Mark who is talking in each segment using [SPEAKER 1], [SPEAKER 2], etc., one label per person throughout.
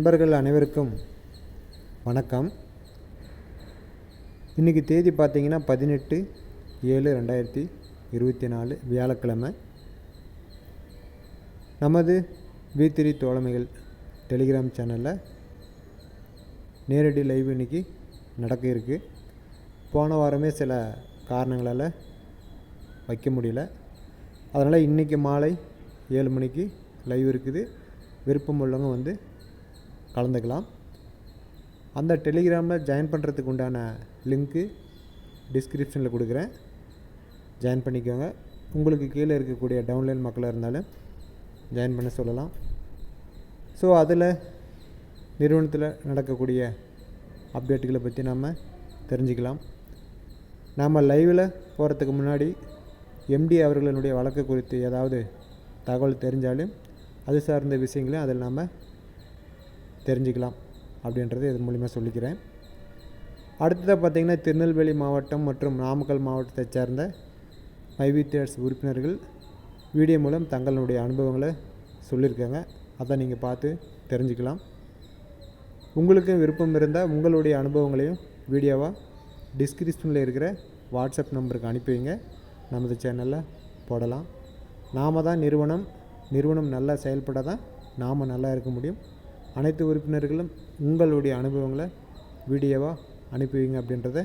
[SPEAKER 1] நண்பர்கள் அனைவருக்கும் வணக்கம். இன்றைக்கி தேதி பார்த்தீங்கன்னா பதினெட்டு ஏழு ரெண்டாயிரத்தி இருபத்தி நாலு வியாழக்கிழமை. நமது வீத்திரி தோழமைகள் டெலிகிராம் சேனலில் நேரடி லைவ் இன்னைக்கு நடக்க இருக்குது போன வாரமே சில காரணங்களால் வைக்க முடியல. அதனால் இன்றைக்கி மாலை ஏழு மணிக்கு லைவ் இருக்குது. விருப்பம் உள்ளவங்க வந்து கலந்துக்கலாம். அந்த டெலிகிராமில் ஜாயின் பண்ணுறதுக்கு உண்டான லிங்க்கு டிஸ்கிரிப்ஷனில் கொடுக்குறேன். ஜாயின் பண்ணிக்கோங்க. உங்களுக்கு கீழே இருக்கக்கூடிய டவுன்லைன் மக்களாக இருந்தாலும் ஜாயின் பண்ண சொல்லலாம். ஸோ அதில் நிறுவனத்தில் நடக்கக்கூடிய அப்டேட்டுகளை பற்றி நம்ம தெரிஞ்சுக்கலாம். நாம் லைவில் போகிறதுக்கு முன்னாடி எம்டி அவர்களினுடைய வழக்கு குறித்து ஏதாவது தகவல் தெரிஞ்சாலும் அது சார்ந்த விஷயங்களையும் அதில் நாம் தெரிஞ்சுக்கலாம் அப்படின்றது இதன் மூலிமா சொல்லிக்கிறேன். அடுத்ததாக பார்த்திங்கன்னா திருநெல்வேலி மாவட்டம் மற்றும் நாமக்கல் மாவட்டத்தை சேர்ந்த மைவி தேர்ஸ் உறுப்பினர்கள் வீடியோ மூலம் தங்களுடைய அனுபவங்களை சொல்லியிருக்காங்க. அதை நீங்கள் பார்த்து தெரிஞ்சுக்கலாம். உங்களுக்கும் விருப்பம் இருந்தால் உங்களுடைய அனுபவங்களையும் வீடியோவாக டிஸ்கிரிப்ஷனில் இருக்கிற வாட்ஸ்அப் நம்பருக்கு அனுப்பி வைங்க. நமது சேனலில் போடலாம். நாம தான் நிறுவனம். நிறுவனம் நல்லா செயல்பட தான் நாம் நல்லா இருக்க முடியும். அனைத்து உறுப்பினர்களும் உங்களுடைய அனுபவங்களை வீடியோவாக அனுப்புவீங்க அப்படின்றத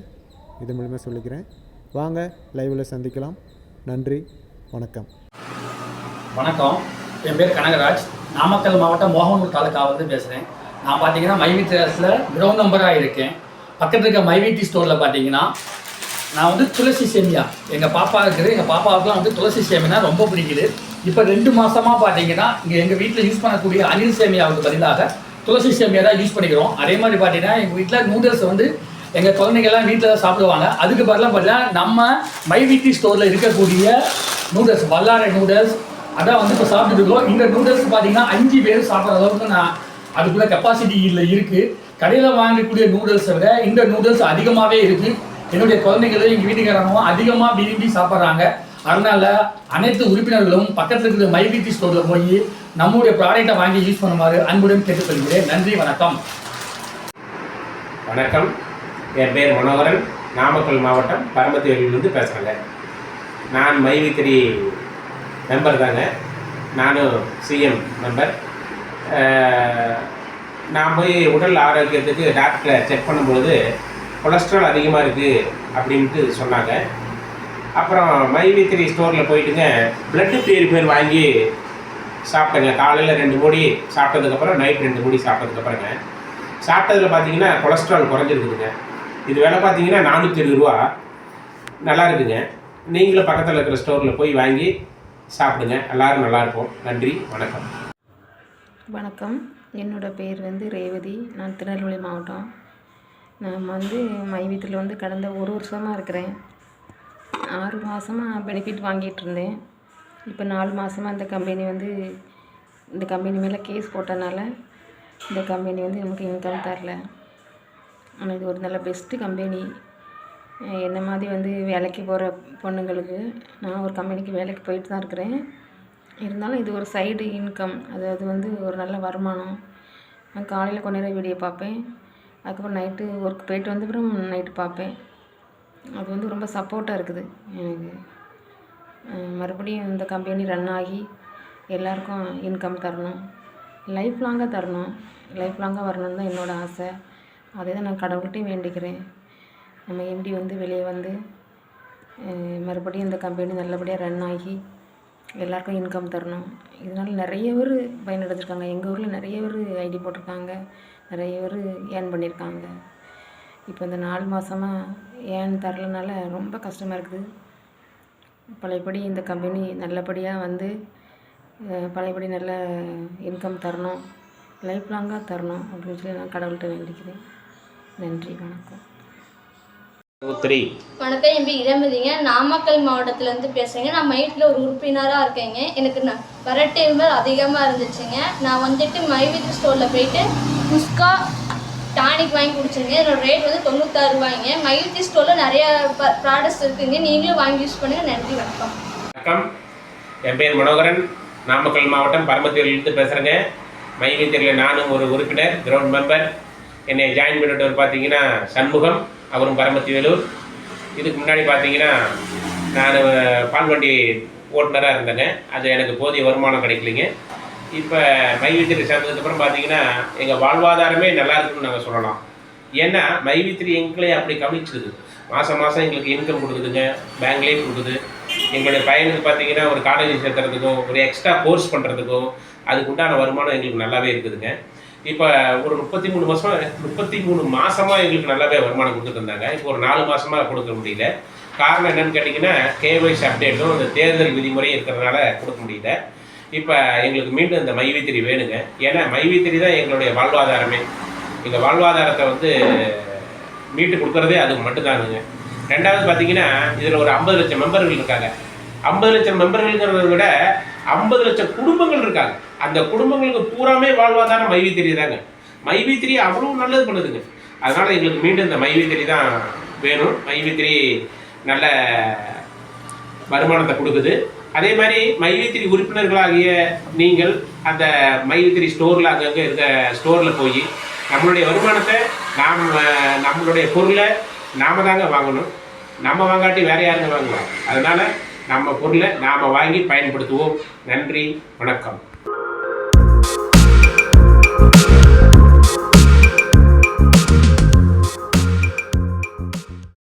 [SPEAKER 1] இது மூலிமா சொல்லிக்கிறேன். வாங்க லைவில் சந்திக்கலாம். நன்றி வணக்கம்.
[SPEAKER 2] வணக்கம். என் பேர் கனகராஜ். நாமக்கல் மாவட்டம் மோகனூர் தாலுக்கா வந்து பேசுகிறேன் நான் பார்த்தீங்கன்னா மைவி அரசில் கிரௌண்ட் நம்பராக இருக்கேன். பக்கத்தில் இருக்க மைவிடி ஸ்டோரில் பார்த்தீங்கன்னா நான் வந்து துளசி சேமியா. எங்கள் பாப்பா இருக்குது. எங்கள் பாப்பாவுக்குலாம் வந்து துளசி சேமியா ரொம்ப பிடிக்குது. இப்போ ரெண்டு மாதமாக பார்த்தீங்கன்னா இங்கே எங்கள் வீட்டில் யூஸ் பண்ணக்கூடிய அனில் சேமியாவுக்கு பதிலாக துளசி சேமியா தான் யூஸ் பண்ணிக்கிறோம். அதே மாதிரி பார்த்தீங்கன்னா எங்கள் வீட்டில் நூடுல்ஸ் வந்து எங்கள் குழந்தைங்கள்லாம் வீட்டில் தான் சாப்பிடுவாங்க. அதுக்கு பதிலாக பார்த்தீங்கன்னா நம்ம மை வீட்டி ஸ்டோரில் இருக்கக்கூடிய நூடுல்ஸ் வல்லாரை நூடுல்ஸ் அதான் வந்து இப்போ சாப்பிட்டுட்டு இருக்கோம். இந்த நூடுல்ஸ் பார்த்தீங்கன்னா அஞ்சு பேர் சாப்பிட்ற அளவுக்கு நான் அதுக்குள்ள கெப்பாசிட்டி இல்லை இருக்குது கடையில் வாங்கக்கூடிய நூடுல்ஸை விட இந்த நூடுல்ஸ் அதிகமாகவே இருக்குது என்னுடைய குழந்தைகளும் எங்கள் வீட்டுக்காரங்களும் அதிகமாக விரும்பி சாப்பிட்றாங்க. அதனால் அனைத்து உறுப்பினர்களும் பக்கத்தில் இருக்கிற மைவிட்டி ஸ்டோரில் போய் நம்முடைய ப்ராடக்ட்டை வாங்கி யூஸ் பண்ணுமாறு அன்புடன் கேட்டுக்கொள்கிறேன். நன்றி வணக்கம்.
[SPEAKER 3] வணக்கம். என் பேர் மனோகரன். நாமக்கல் மாவட்டம் பரமத்திவேலிலிருந்து பேசுகிறேங்க நான் மைவித்திரி மெம்பர் தாங்க. நானும் சிஎம் மெம்பர் நான் போய் உடல் ஆரோக்கியத்துக்கு டாக்டரை செக் பண்ணும்பொழுது கொலஸ்ட்ரால் அதிகமாக இருக்குது அப்படின்ட்டு சொன்னாங்க. அப்புறம் மைவித்திரி ஸ்டோரில் போயிட்டுங்க பிளட்டு பியூரிஃபையர் வாங்கி சாப்பிட்டேங்க. காலையில் ரெண்டு மூடி சாப்பிட்டதுக்கப்புறம் நைட் ரெண்டு மூடி சாப்பிட்டதுக்கப்புறங்க சாப்பிட்டதில் பார்த்தீங்கன்னா கொலஸ்ட்ரால் குறைஞ்சிருக்குதுங்க. இது வேலை பார்த்தீங்கன்னா நானூற்றி இருபது ரூபா. நல்லா இருக்குங்க. நீங்களும் பக்கத்தில் இருக்கிற ஸ்டோரில் போய் வாங்கி சாப்பிடுங்க. எல்லாரும் நல்லா இருப்போம். நன்றி. வணக்கம்.
[SPEAKER 4] வணக்கம். என்னோட பேர் வந்து ரேவதி. நான் திருநெல்வேலி மாவட்டம் நான் வந்து மை வீட்டில் வந்து கடந்த ஒரு வருஷமாக இருக்கிறேன். ஆறு மாதமாக பெனிஃபிட் வாங்கிட்டு இருந்தேன். இப்போ நாலு மாதமாக இந்த கம்பெனி வந்து இந்த கம்பெனி மேலே கேஸ் போட்டனால இந்த கம்பெனி வந்து நமக்கு இன்கம் தரல. ஆனால் இது ஒரு நல்ல பெஸ்ட்டு கம்பெனி என்ன மாதிரி வந்து வேலைக்கு போகிற பொண்ணுங்களுக்கு நான் ஒரு கம்பெனிக்கு வேலைக்கு போயிட்டு தான் இருக்கிறேன். இருந்தாலும் இது ஒரு சைடு இன்கம் அதாவது வந்து ஒரு நல்ல வருமானம். நான் காலையில் கொஞ்ச நேரம் வீடியோ பார்ப்பேன். அதுக்கப்புறம் நைட்டு ஒர்க் போயிட்டு வந்த அப்புறம் நைட்டு பார்ப்பேன். அது வந்து ரொம்ப சப்போர்ட்டாக இருக்குது எனக்கு. மறுபடியும் இந்த கம்பெனி ரன் ஆகி எல்லாருக்கும் இன்கம் தரணும். லைஃப் லாங்காக தரணும். லைஃப் லாங்காக வரணும்னு தான் என்னோடய ஆசை. அதே தான் நான் கடவுள்கிட்டையும் வேண்டிக்கிறேன். நம்ம எம்டி வந்து வெளியே வந்து மறுபடியும் இந்த கம்பெனி நல்லபடியாக ரன் ஆகி எல்லாருக்கும் இன்கம் தரணும். இதனால் நிறைய பேர் பயனடைஞ்சிருக்காங்க. எங்கள் ஊரில் நிறைய பேர் ஐடி போட்டிருக்காங்க. நிறைய பேர் ஏர்ன் பண்ணியிருக்காங்க. இப்போ இந்த நாலு மாதமாக ஏன் தரலனால ரொம்ப கஷ்டமாக இருக்குது. பழையபடி இந்த கம்பெனி நல்லபடியாக வந்து பழையபடி நல்ல இன்கம் தரணும் லைஃப் லாங்காக தரணும் அப்படின்னு சொல்லி நான் கடவுள்கிட்ட வேண்டிக்கிறேன். நன்றி வணக்கம்.
[SPEAKER 5] வணக்கம் என் பேர் இளமதிங்க நாமக்கல் மாவட்டத்துலேருந்து பேசுகிறேங்க நான் மைட்டில் ஒரு உறுப்பினராக இருக்கேங்க. எனக்கு நான் வரட்டேம்பர் அதிகமாக இருந்துச்சுங்க. நான் வந்துட்டு மைவித் ஸ்டோரில் போயிட்டு குஸ்கா டானிக் வாங்கி குடிச்சேங்க இதோட ரேட் வந்து தொண்ணூத்தாறு ரூபாய்ங்க. மயூர்த்தி ஸ்டோரில் நிறைய ப்ராடக்ட்ஸ் இருக்குங்க. நீங்களும் வாங்கி யூஸ் பண்ணுங்கள் நன்றி வணக்கம்.
[SPEAKER 3] வணக்கம். என் பேர் மனோகரன். நாமக்கல் மாவட்டம் பரமத்தூரிலிருந்து பேசுகிறேங்க மைவித்திரியில் நானும் ஒரு உறுப்பினர் கிரவுண்ட் மெம்பர் என்னை ஜாயின் பண்ணிட்டவர் பார்த்தீங்கன்னா சண்முகம். அவரும் பரமத்திவேலூர். இதுக்கு முன்னாடி பார்த்தீங்கன்னா நான் பால்வண்டி ஓட்டுநராக இருந்தேங்க. அது எனக்கு போதிய வருமானம் கிடைக்கலைங்க. இப்போ மைவித்திரி சேர்ந்ததுக்கப்புறம் பார்த்தீங்கன்னா எங்கள் வாழ்வாதாரமே நல்லா இருக்குன்னு நாங்கள் சொல்லலாம். ஏன்னா மைவித்திரி எங்களே அப்படி கவனிச்சிருது. மாதம் மாதம் எங்களுக்கு இன்கம் கொடுக்குதுங்க பேங்க்லேயே கொடுக்குது. எங்களுடைய பையனுக்கு பார்த்தீங்கன்னா ஒரு காலேஜ் சேர்த்துறதுக்கும் ஒரு எக்ஸ்ட்ரா கோர்ஸ் பண்ணுறதுக்கும் அதுக்கு உண்டான வருமானம் எங்களுக்கு நல்லாவே இருக்குதுங்க. இப்போ ஒரு முப்பத்தி மூணு மாதம் முப்பத்தி மூணு மாதமாக எங்களுக்கு நல்லாவே வருமானம் கொடுத்துருந்தாங்க இப்போ ஒரு நாலு மாதமாக கொடுக்க முடியல. காரணம் என்னன்னு கேட்டிங்கன்னா கேஒய்சி அப்டேட்டும் அந்த தேர்தல் விதிமுறையும் இருக்கிறதுனால கொடுக்க முடியல. இப்போ எங்களுக்கு மீண்டும் இந்த மைவித்திரி வேணுங்க. ஏன்னா மைவித்திரி தான் எங்களுடைய வாழ்வாதாரமே. எங்கள் வாழ்வாதாரத்தை வந்து மீட்டு கொடுக்குறதே அதுக்கு மட்டும்தானுங்க. ரெண்டாவது பார்த்தீங்கன்னா இதில் ஒரு ஐம்பது லட்சம் மெம்பர்கள் இருக்காங்க. ஐம்பது லட்சம் மெம்பர்கள்ங்கிறத விட ஐம்பது லட்சம் குடும்பங்கள் இருக்காங்க. அந்த குடும்பங்களுக்கு பூராமே வாழ்வாதாரம் மைவித்திரி தாங்க. மைவித்திரி அவ்வளோ நல்லது பண்ணுதுங்க. அதனால் எங்களுக்கு மீண்டும் இந்த மைவித்திரி தான் வேணும். மைவித்திரி நல்ல வருமானத்தை கொடுக்குது. அதே மாதிரி மைவித்திரி உறுப்பினர்களாகிய நீங்கள் அந்த மைவித்திரி ஸ்டோரில் அங்கங்கே இருக்க ஸ்டோரில் போய் நம்மளுடைய வருமானத்தை நாம் நம்மளுடைய பொருளை நாம தாங்க வாங்கணும். நம்ம வாங்காட்டி வேற யாருங்க வாங்குவோம் அதனால் நம்ம பொருளை நாம் வாங்கி பயன்படுத்துவோம். நன்றி வணக்கம்.